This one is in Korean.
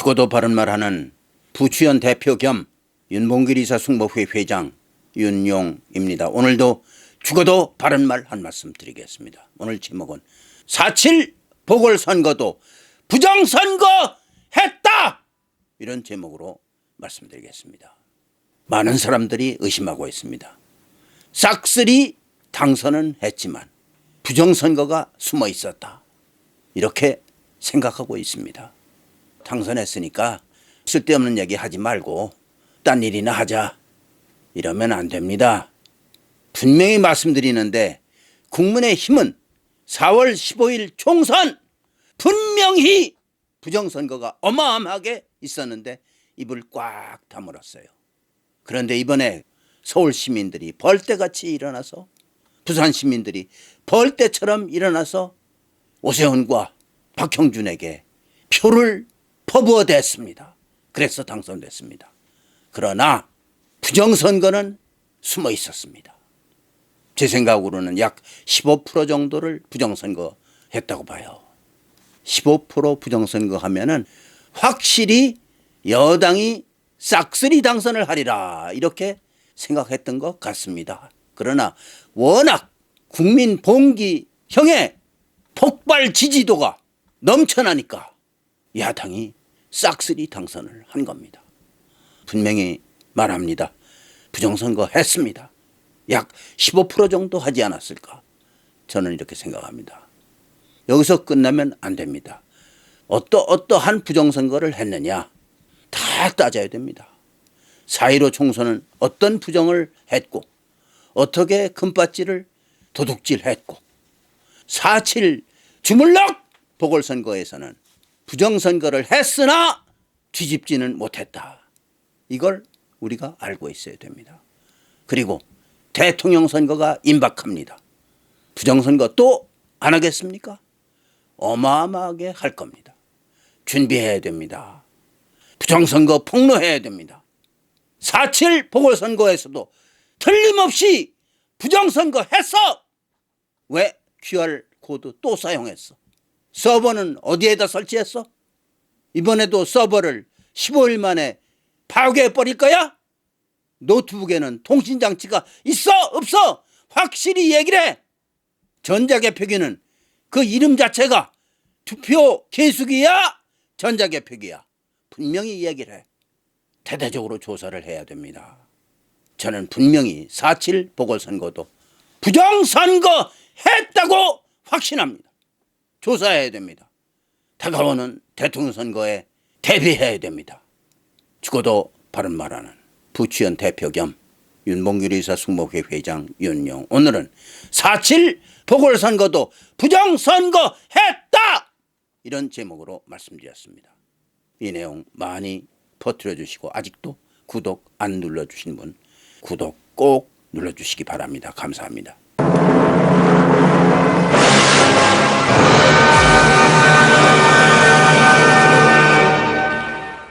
죽어도 바른 말하는 부추연 대표 겸 윤봉길 이사 승복회 회장 윤용입니다. 오늘도 죽어도 바른 말 한 말씀 드리겠습니다. 오늘 제목은 4.7 보궐선거도 부정선거 했다! 이런 제목으로 말씀드리겠습니다. 많은 사람들이 의심하고 있습니다. 싹쓸이 당선은 했지만 부정선거가 숨어 있었다. 이렇게 생각하고 있습니다. 당선했으니까 쓸데없는 얘기 하지 말고 딴 일이나 하자. 이러면 안 됩니다. 분명히 말씀드리는데 국민의 힘은 4월 15일 총선 분명히 부정선거가 어마어마하게 있었는데 입을 꽉 다물었어요. 그런데 이번에 서울 시민들이 벌떼같이 일어나서 부산 시민들이 벌떼처럼 일어나서 오세훈과 박형준에게 표를 퍼부어 댔습니다. 그래서 당선됐습니다. 그러나 부정선거는 숨어 있었습니다. 제 생각으로는 약 15% 정도를 부정선거 했다고 봐요. 15% 부정선거 하면은 확실히 여당이 싹쓸이 당선을 하리라 이렇게 생각했던 것 같습니다. 그러나 워낙 국민 봉기형의 폭발 지지도가 넘쳐나니까 야당이 싹쓸이 당선을 한 겁니다. 분명히 말합니다. 부정선거 했습니다. 약 15% 정도 하지 않았을까? 저는 이렇게 생각합니다. 여기서 끝나면 안 됩니다. 어떠 어떠한 부정선거를 했느냐 다 따져야 됩니다. 4.15 총선은 어떤 부정을 했고 어떻게 금바지를 도둑질 했고 4.7 주물럭 보궐선거에서는 부정선거를 했으나 뒤집지는 못했다. 이걸 우리가 알고 있어야 됩니다. 그리고 대통령 선거가 임박합니다. 부정선거 또 안 하겠습니까? 어마어마하게 할 겁니다. 준비해야 됩니다. 부정선거 폭로해야 됩니다. 4.7 보궐선거에서도 틀림없이 부정선거 했어! 왜 QR 코드 또 사용했어? 서버는 어디에다 설치했어? 이번에도 서버를 15일 만에 파괴해 버릴 거야? 노트북에는 통신장치가 있어 없어 확실히 얘기를 해. 전자개표기는 그 이름 자체가 투표 개수기야 전자개표기야 분명히 얘기를 해. 대대적으로 조사를 해야 됩니다. 저는 분명히 4.7 보궐선거도 부정선거 했다고 확신합니다. 조사해야 됩니다. 다가오는 대통령 선거에 대비해야 됩니다. 죽어도 바른 말하는 부추연 대표 겸 윤봉길 의사 숙목회 회장 윤용 오늘은 4.7 보궐선거도 부정선거 했다 이런 제목으로 말씀드렸습니다. 이 내용 많이 퍼뜨려 주시고 아직도 구독 안 눌러주신 분 구독 꼭 눌러주시기 바랍니다. 감사합니다.